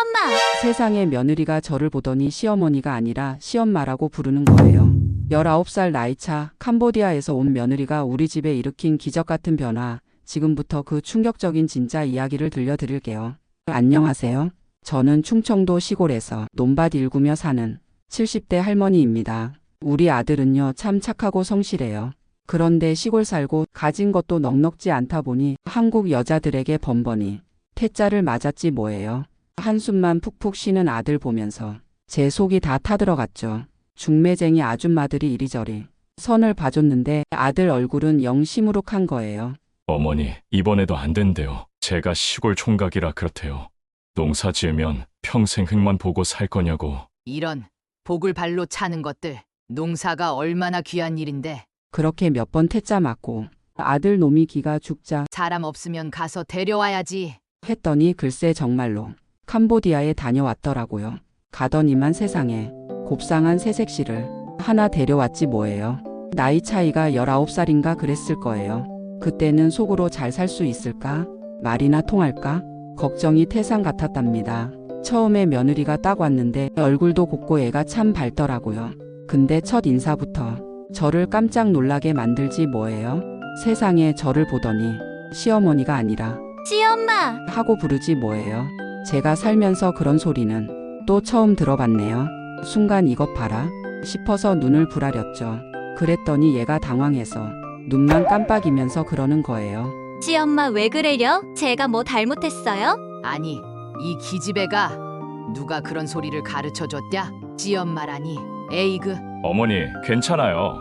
시엄마! 세상에 며느리가 저를 보더니 시어머니가 아니라 시엄마라고 부르는 거예요. 19살 나이차 캄보디아에서 온 며느리가 우리 집에 일으킨 기적 같은 변화, 지금부터 그 충격적인 진짜 이야기를 들려드릴게요. 안녕하세요. 저는 충청도 시골에서 논밭 일구며 사는 70대 할머니입니다. 우리 아들은요, 참 착하고 성실해요. 그런데 시골 살고 가진 것도 넉넉지 않다 보니 한국 여자들에게 번번이 태자를 맞았지 뭐예요. 한숨만 푹푹 쉬는 아들 보면서 제 속이 다 타들어갔죠. 중매쟁이 아줌마들이 이리저리 선을 봐줬는데 아들 얼굴은 영 시무룩한 거예요. 어머니, 이번에도 안 된대요. 제가 시골 총각이라 그렇대요. 농사 지으면 평생 흙만 보고 살 거냐고. 이런 복을 발로 차는 것들 농사가 얼마나 귀한 일인데 그렇게 몇번 태자 맞고 아들 놈이 기가 죽자 사람 없으면 가서 데려와야지. 했더니 글쎄 정말로 캄보디아에 다녀왔더라고요. 가더니만 세상에 곱상한 새색시를 하나 데려왔지 뭐예요. 나이 차이가 19살인가 그랬을 거예요. 그때는 속으로 잘 살 수 있을까? 말이나 통할까? 걱정이 태산 같았답니다. 처음에 며느리가 딱 왔는데 얼굴도 곱고 애가 참 밝더라고요. 근데 첫 인사부터 저를 깜짝 놀라게 만들지 뭐예요? 세상에 저를 보더니 시어머니가 아니라 시엄마! 하고 부르지 뭐예요. 제가 살면서 그런 소리는 또 처음 들어봤네요. 순간 이것 봐라 싶어서 눈을 부라렸죠. 그랬더니 얘가 당황해서 눈만 깜빡이면서 그러는 거예요. 시엄마 왜 그래려? 제가 뭐 잘못했어요? 아니 이 기집애가 누가 그런 소리를 가르쳐 줬냐? 지엄마라니. 에이그 어머니, 괜찮아요.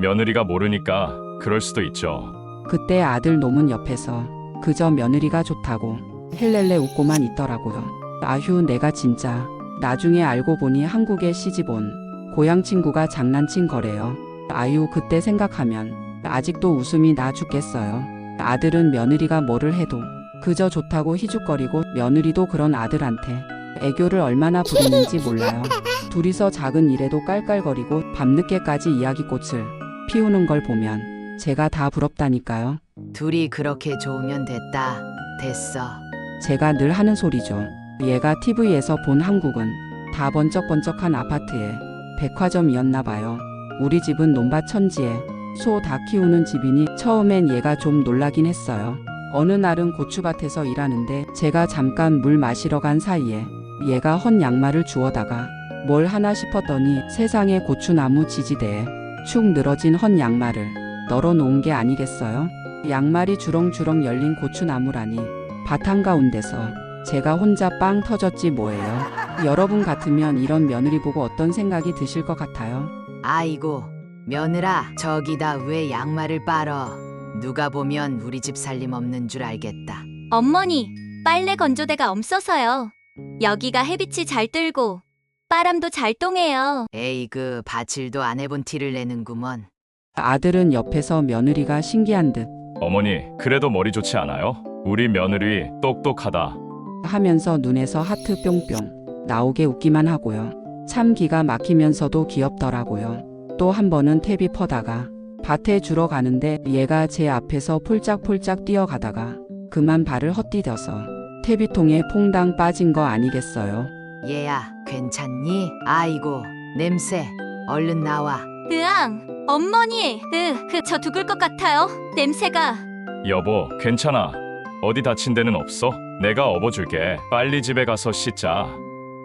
며느리가 모르니까 그럴 수도 있죠. 그때 아들 놈은 옆에서 그저 며느리가 좋다고 헬렐레 웃고만 있더라고요. 아휴 내가 진짜 나중에 알고 보니 한국에 시집 온 고향 친구가 장난친 거래요. 아유 그때 생각하면 아직도 웃음이 나 죽겠어요. 아들은 며느리가 뭐를 해도 그저 좋다고 희죽거리고 며느리도 그런 아들한테 애교를 얼마나 부리는지 몰라요. 둘이서 작은 일에도 깔깔거리고 밤늦게까지 이야기꽃을 피우는 걸 보면 제가 다 부럽다니까요. 둘이 그렇게 좋으면 됐다. 됐어. 제가 늘 하는 소리죠. 얘가 TV에서 본 한국은 다 번쩍번쩍한 아파트에 백화점이었나 봐요. 우리 집은 논밭 천지에 소 다 키우는 집이니 처음엔 얘가 좀 놀라긴 했어요. 어느 날은 고추밭에서 일하는데 제가 잠깐 물 마시러 간 사이에 얘가 헌 양말을 주워다가 뭘 하나 싶었더니 세상에 고추나무 지지대에 축 늘어진 헌 양말을 널어 놓은 게 아니겠어요? 양말이 주렁주렁 열린 고추나무라니 밭 한가운데서 제가 혼자 빵 터졌지 뭐예요. 여러분 같으면 이런 며느리 보고 어떤 생각이 드실 것 같아요? 아이고 며느라 저기다 왜 양말을 빨어? 누가 보면 우리 집 살림 없는 줄 알겠다. 어머니, 빨래 건조대가 없어서요. 여기가 햇빛이 잘 들고 바람도 잘 통해요. 에이 그 바칠도 안 해본 티를 내는구먼. 아들은 옆에서 며느리가 신기한 듯 어머니, 그래도 머리 좋지 않아요? 우리 며느리 똑똑하다. 하면서 눈에서 하트 뿅뿅 나오게 웃기만 하고요. 참 기가 막히면서도 귀엽더라고요. 또 한 번은 퇴비 퍼다가 밭에 주러 가는데 얘가 제 앞에서 폴짝폴짝 뛰어가다가 그만 발을 헛디뎌서 퇴비통에 퐁당 빠진 거 아니겠어요? 얘야 괜찮니? 아이고 냄새 얼른 나와. 으앙, 어머니, 으, 그, 저 죽을 것 같아요. 냄새가. 여보, 괜찮아. 어디 다친 데는 없어? 내가 업어줄게. 빨리 집에 가서 씻자.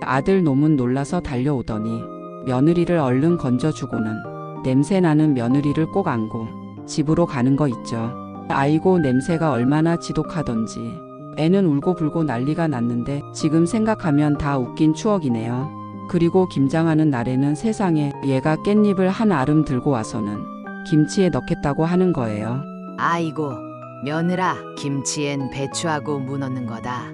아들 놈은 놀라서 달려오더니 며느리를 얼른 건져주고는 냄새 나는 며느리를 꼭 안고 집으로 가는 거 있죠. 아이고 냄새가 얼마나 지독하던지 애는 울고불고 난리가 났는데 지금 생각하면 다 웃긴 추억이네요. 그리고 김장하는 날에는 세상에 얘가 깻잎을 한 알음 들고 와서는 김치에 넣겠다고 하는 거예요. 아이고 며느라 김치엔 배추하고 무 넣는 거다.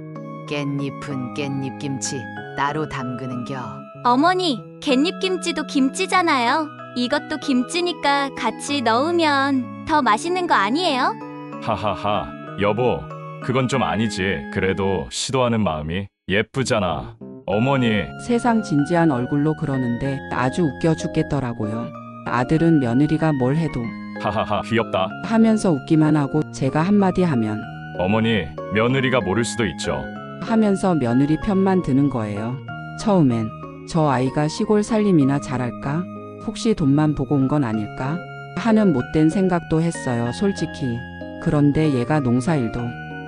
깻잎은 깻잎 김치 따로 담그는겨. 어머니, 갯잎김치도 김치잖아요. 이것도 김치니까 같이 넣으면 더 맛있는 거 아니에요? 하하하. 여보, 그건 좀 아니지. 그래도 시도하는 마음이 예쁘잖아. 어머니, 세상 진지한 얼굴로 그러는데 아주 웃겨 죽겠더라고요. 아들은 며느리가 뭘 해도 하하하, 귀엽다. 하면서 웃기만 하고 제가 한마디 하면 어머니, 며느리가 모를 수도 있죠. 하면서 며느리 편만 드는 거예요. 처음엔 저 아이가 시골 살림이나 잘할까? 혹시 돈만 보고 온 건 아닐까? 하는 못된 생각도 했어요, 솔직히. 그런데 얘가 농사일도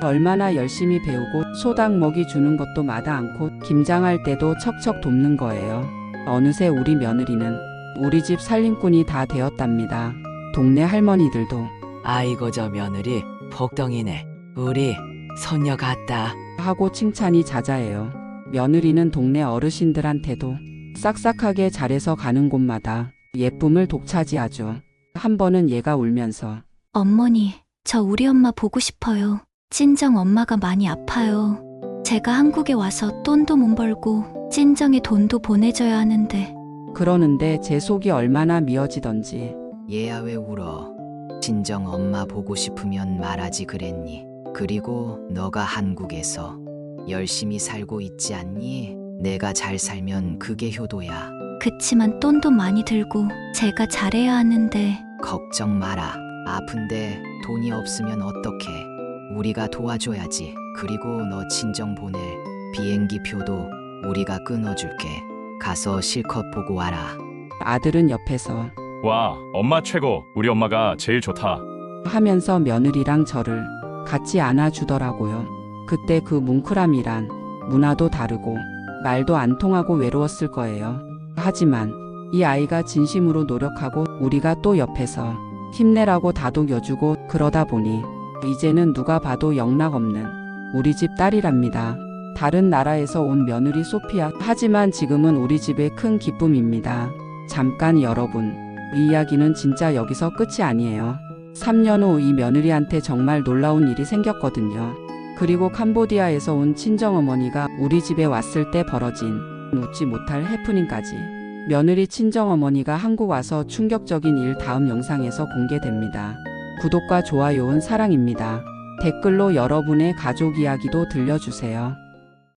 얼마나 열심히 배우고 소닭 먹이 주는 것도 마다 않고 김장할 때도 척척 돕는 거예요. 어느새 우리 며느리는 우리 집 살림꾼이 다 되었답니다. 동네 할머니들도 아이고 저 며느리 복덩이네. 우리 손녀 같다. 하고 칭찬이 자자해요. 며느리는 동네 어르신들한테도 싹싹하게 잘해서 가는 곳마다 예쁨을 독차지하죠. 한 번은 얘가 울면서 어머니, 저 우리 엄마 보고 싶어요. 친정 엄마가 많이 아파요. 제가 한국에 와서 돈도 못 벌고 친정에 돈도 보내줘야 하는데 그러는데 제 속이 얼마나 미어지던지 얘야 왜 울어? 친정 엄마 보고 싶으면 말하지 그랬니? 그리고 너가 한국에서 열심히 살고 있지 않니? 내가 잘 살면 그게 효도야. 그치만 돈도 많이 들고 제가 잘해야 하는데 걱정 마라. 아픈데 돈이 없으면 어떡해. 우리가 도와줘야지. 그리고 너 친정 보낼 비행기 표도 우리가 끊어줄게. 가서 실컷 보고 와라. 아들은 옆에서 와, 엄마 최고. 우리 엄마가 제일 좋다. 하면서 며느리랑 저를 같이 안아주더라고요. 그때 그 뭉클함이란 문화도 다르고 말도 안 통하고 외로웠을 거예요. 하지만 이 아이가 진심으로 노력하고 우리가 또 옆에서 힘내라고 다독여주고 그러다 보니 이제는 누가 봐도 영락 없는 우리 집 딸이랍니다. 다른 나라에서 온 며느리 소피아. 하지만 지금은 우리 집의 큰 기쁨입니다. 잠깐 여러분, 이 이야기는 진짜 여기서 끝이 아니에요. 3년 후 이 며느리한테 정말 놀라운 일이 생겼거든요. 그리고 캄보디아에서 온 친정어머니가 우리 집에 왔을 때 벌어진 웃지 못할 해프닝까지. 며느리 친정어머니가 한국 와서 충격적인 일 다음 영상에서 공개됩니다. 구독과 좋아요는 사랑입니다. 댓글로 여러분의 가족 이야기도 들려주세요.